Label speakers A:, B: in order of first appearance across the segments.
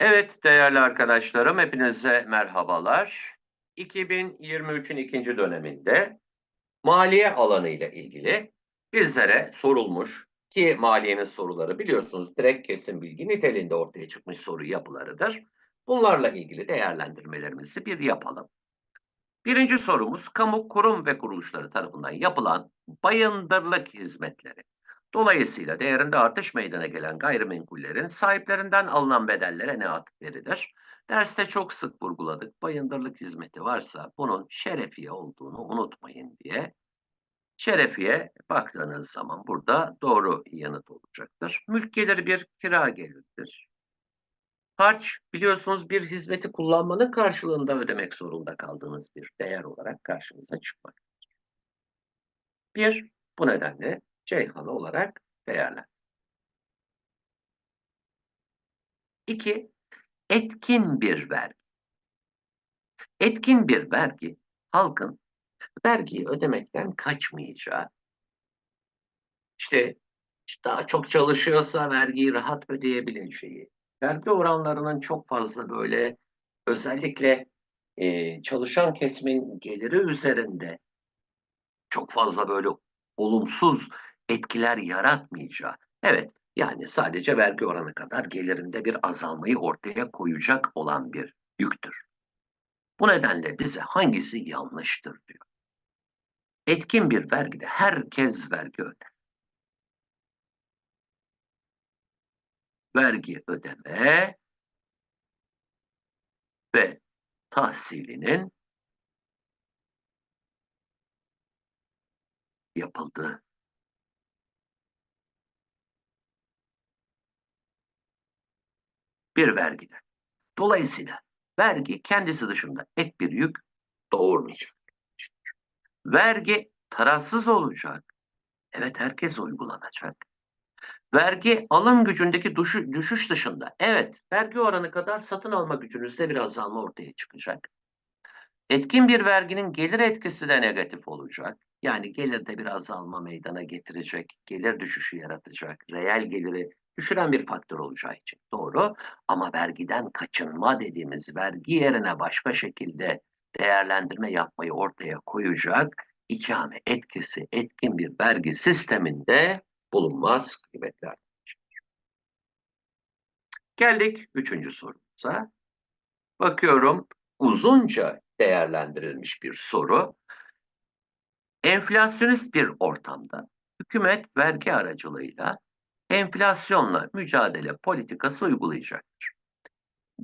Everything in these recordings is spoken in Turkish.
A: Evet değerli arkadaşlarım hepinize merhabalar. 2023'ün ikinci döneminde maliye alanı ile ilgili bizlere sorulmuş ki maliyenin soruları biliyorsunuz direkt kesin bilgi niteliğinde ortaya çıkmış soru yapılarıdır. Bunlarla ilgili değerlendirmelerimizi bir yapalım. Birinci sorumuz kamu kurum ve kuruluşları tarafından yapılan bayındırlık hizmetleri. Dolayısıyla değerinde artış meydana gelen gayrimenkullerin sahiplerinden alınan bedellere ne ad verilir? Derste çok sık vurguladık. Bayındırlık hizmeti varsa bunun şerefiye olduğunu unutmayın diye. Şerefiye baktığınız zaman burada doğru yanıt olacaktır. Mülk geliri bir kira geliridir. Harç biliyorsunuz bir hizmeti kullanmanın karşılığında ödemek zorunda kaldığınız bir değer olarak karşınıza çıkmaktadır. Bir, bu nedenle Ceyhan'ı olarak değerlendir. İki, etkin bir vergi. Etkin bir vergi, halkın vergiyi ödemekten kaçmayacağı, işte daha çok çalışıyorsa vergiyi rahat ödeyebileceği, vergi oranlarının çok fazla böyle özellikle e, çalışan kesimin geliri üzerinde çok fazla böyle olumsuz etkiler yaratmayacağı. Evet, yani sadece vergi oranı kadar gelirinde bir azalmayı ortaya koyacak olan bir yüktür. Bu nedenle bize hangisi yanlıştır diyor. Etkin bir vergide herkes vergi öder. Vergi ödeme ve tahsilinin yapıldığı bir vergide. Dolayısıyla vergi kendisi dışında ek bir yük doğurmayacak. Vergi tarafsız olacak. Evet herkes uygulanacak. Vergi alım gücündeki düşü- düşüş dışında evet vergi oranı kadar satın alma gücünüzde bir azalma ortaya çıkacak. Etkin bir verginin gelir etkisi de negatif olacak. Yani gelirde bir azalma meydana getirecek, gelir düşüşü yaratacak, reel geliri düşüren bir faktör olacağı için doğru. Ama vergiden kaçınma dediğimiz vergi yerine başka şekilde değerlendirme yapmayı ortaya koyacak ikame etkisi etkin bir vergi sisteminde bulunmaz kıymetli. Geldik üçüncü sorumuza. Bakıyorum uzunca değerlendirilmiş bir soru. Enflasyonist bir ortamda hükümet vergi aracılığıyla enflasyonla mücadele politikası uygulayacaktır.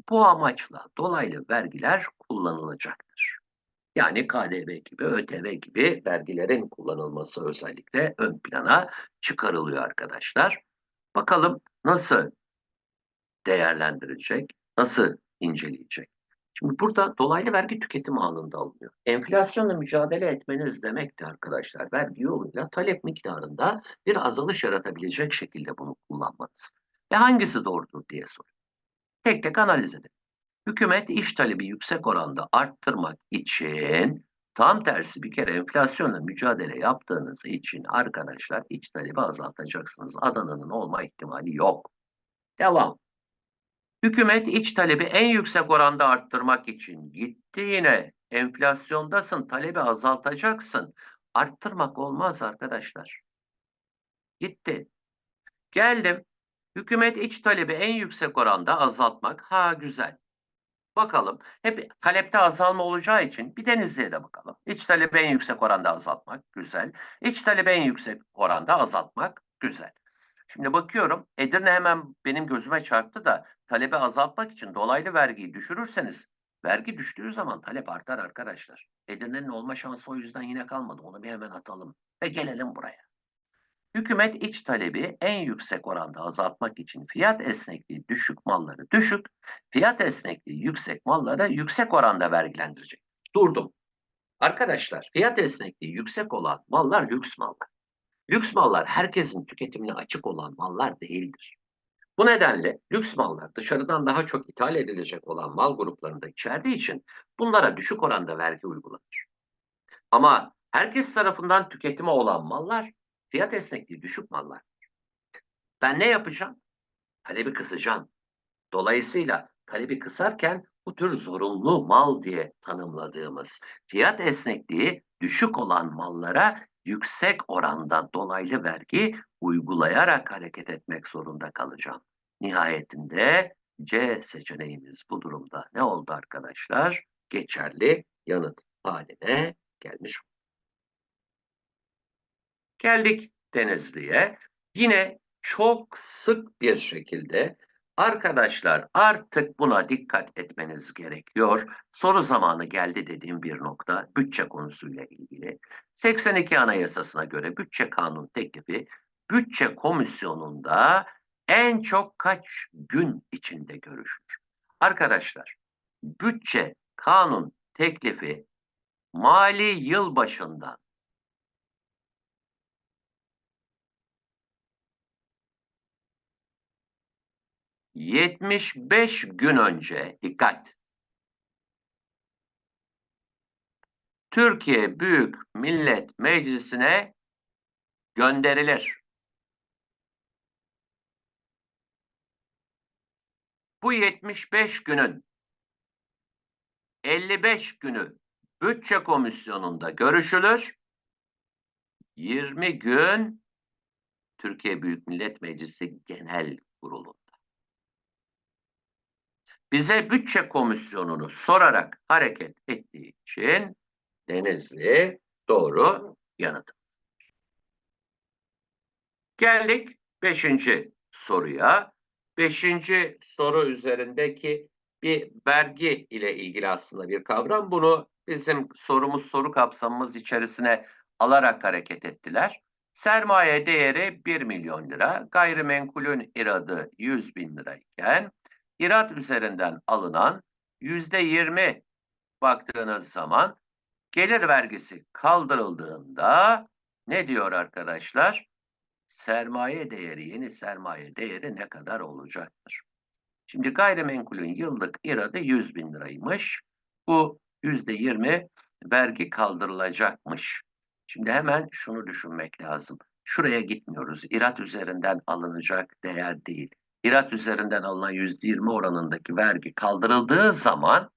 A: Bu amaçla dolaylı vergiler kullanılacaktır. Yani KDV gibi, ÖTV gibi vergilerin kullanılması özellikle ön plana çıkarılıyor arkadaşlar. Bakalım nasıl değerlendirecek, nasıl inceleyecek? Şimdi burada dolaylı vergi tüketim anında alınıyor. Enflasyonla mücadele etmeniz demek de arkadaşlar vergi yoluyla talep miktarında bir azalış yaratabilecek şekilde bunu kullanmanız. Ve hangisi doğrudur diye soruyor. Tek tek analiz edelim. Hükümet iş talebi yüksek oranda arttırmak için tam tersi bir kere enflasyonla mücadele yaptığınız için arkadaşlar iç talebi azaltacaksınız. Adana'nın olma ihtimali yok. Devam. Hükümet iç talebi en yüksek oranda arttırmak için gitti yine enflasyondasın talebi azaltacaksın. Arttırmak olmaz arkadaşlar. Gitti. Geldim. Hükümet iç talebi en yüksek oranda azaltmak. Ha güzel. Bakalım. Hep talepte azalma olacağı için bir Denizli'ye de bakalım. İç talebi en yüksek oranda azaltmak. Güzel. İç talebi en yüksek oranda azaltmak. Güzel. Şimdi bakıyorum Edirne hemen benim gözüme çarptı da talebi azaltmak için dolaylı vergiyi düşürürseniz vergi düştüğü zaman talep artar arkadaşlar. Edirne'nin olma şansı o yüzden yine kalmadı. Onu bir hemen atalım ve gelelim buraya. Hükümet iç talebi en yüksek oranda azaltmak için fiyat esnekliği düşük malları düşük, fiyat esnekliği yüksek malları yüksek oranda vergilendirecek. Durdum. Arkadaşlar fiyat esnekliği yüksek olan mallar lüks mallar. Lüks mallar herkesin tüketimine açık olan mallar değildir. Bu nedenle lüks mallar dışarıdan daha çok ithal edilecek olan mal gruplarında içerdiği için bunlara düşük oranda vergi uygulanır. Ama herkes tarafından tüketime olan mallar fiyat esnekliği düşük mallar. Ben ne yapacağım? Talebi kısacağım. Dolayısıyla talebi kısarken bu tür zorunlu mal diye tanımladığımız fiyat esnekliği düşük olan mallara yüksek oranda dolaylı vergi uygulayarak hareket etmek zorunda kalacağım. Nihayetinde C seçeneğimiz bu durumda ne oldu arkadaşlar? Geçerli yanıt haline gelmiş. Geldik Denizli'ye. Yine çok sık bir şekilde arkadaşlar artık buna dikkat etmeniz gerekiyor. Soru zamanı geldi dediğim bir nokta bütçe konusuyla ilgili. 82 Anayasasına göre bütçe kanun teklifi bütçe komisyonunda en çok kaç gün içinde görüşülür? Arkadaşlar bütçe kanun teklifi mali yıl başından 75 gün önce dikkat. Türkiye Büyük Millet Meclisi'ne gönderilir. Bu 75 günün 55 günü bütçe komisyonunda görüşülür. 20 gün Türkiye Büyük Millet Meclisi Genel Kurulu'nda. Bize bütçe komisyonunu sorarak hareket ettiği için Denizli doğru yanıt. Geldik beşinci soruya. Beşinci soru üzerindeki bir vergi ile ilgili aslında bir kavram. Bunu bizim sorumuz soru kapsamımız içerisine alarak hareket ettiler. Sermaye değeri 1 milyon lira, gayrimenkulün iradı 100 bin lirayken İrat üzerinden alınan yüzde yirmi baktığınız zaman gelir vergisi kaldırıldığında ne diyor arkadaşlar? Sermaye değeri, yeni sermaye değeri ne kadar olacaktır? Şimdi gayrimenkulün yıllık iradı 100 bin liraymış. Bu yüzde yirmi vergi kaldırılacakmış. Şimdi hemen şunu düşünmek lazım. Şuraya gitmiyoruz. İrat üzerinden alınacak değer değil. İrat üzerinden alınan %20 oranındaki vergi kaldırıldığı zaman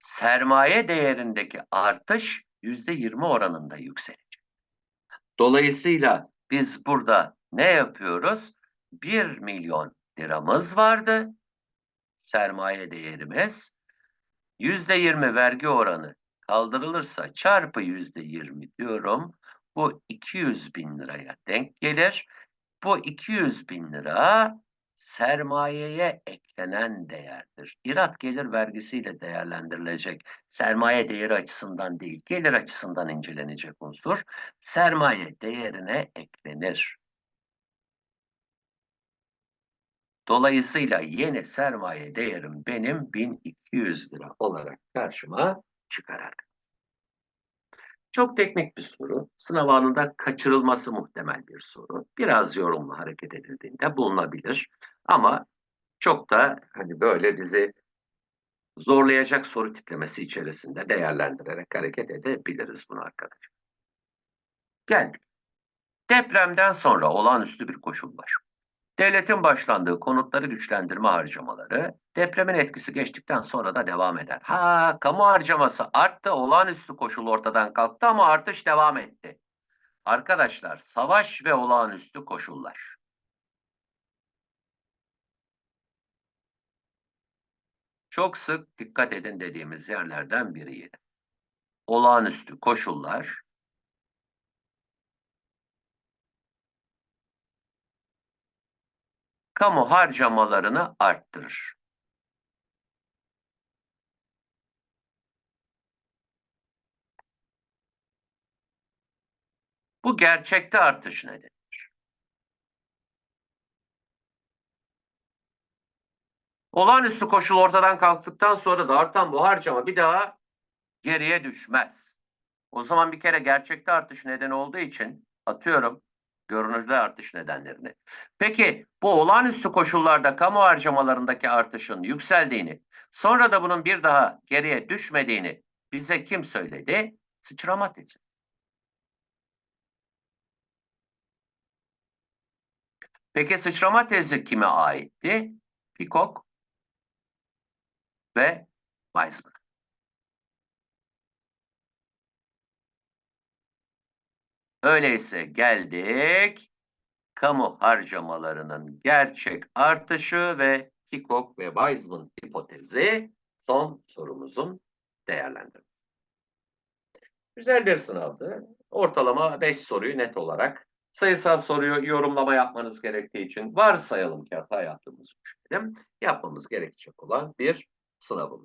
A: sermaye değerindeki artış %20 oranında yükselecek. Dolayısıyla biz burada ne yapıyoruz? 1 milyon liramız vardı. Sermaye değerimiz. %20 vergi oranı kaldırılırsa çarpı %20 diyorum. Bu 200 bin liraya denk gelir. Bu 200 bin lira sermayeye eklenen değerdir. İrat gelir vergisiyle değerlendirilecek. Sermaye değeri açısından değil, gelir açısından incelenecek unsur. Sermaye değerine eklenir. Dolayısıyla yeni sermaye değerim benim 1200 lira olarak karşıma çıkar çok teknik bir soru. Sınav anında kaçırılması muhtemel bir soru. Biraz yorumlu hareket edildiğinde bulunabilir. Ama çok da hani böyle bizi zorlayacak soru tiplemesi içerisinde değerlendirerek hareket edebiliriz bunu arkadaşlar. Geldik. Depremden sonra olağanüstü bir koşul var. Devletin başlandığı konutları güçlendirme harcamaları depremin etkisi geçtikten sonra da devam eder. Ha, kamu harcaması arttı, olağanüstü koşul ortadan kalktı ama artış devam etti. Arkadaşlar, savaş ve olağanüstü koşullar. Çok sık dikkat edin dediğimiz yerlerden biriydi. Olağanüstü koşullar kamu harcamalarını arttırır. Bu gerçekte artış nedendir. Olağanüstü koşul ortadan kalktıktan sonra da artan bu harcama bir daha geriye düşmez. O zaman bir kere gerçekte artış neden olduğu için atıyorum görünürde artış nedenlerini. Peki bu olağanüstü koşullarda kamu harcamalarındaki artışın yükseldiğini, sonra da bunun bir daha geriye düşmediğini bize kim söyledi? Sıçrama tezi. Peki sıçrama tezi kime aitti? Peacock ve Weizmann. Öyleyse geldik kamu harcamalarının gerçek artışı ve Peacock ve Weizmann hipotezi son sorumuzun değerlendirmesi. Güzel bir sınavdı. Ortalama 5 soruyu net olarak sayısal soruyu yorumlama yapmanız gerektiği için varsayalım ki hata yaptığımızı düşünelim. Yapmamız gerekecek olan bir そんなことです。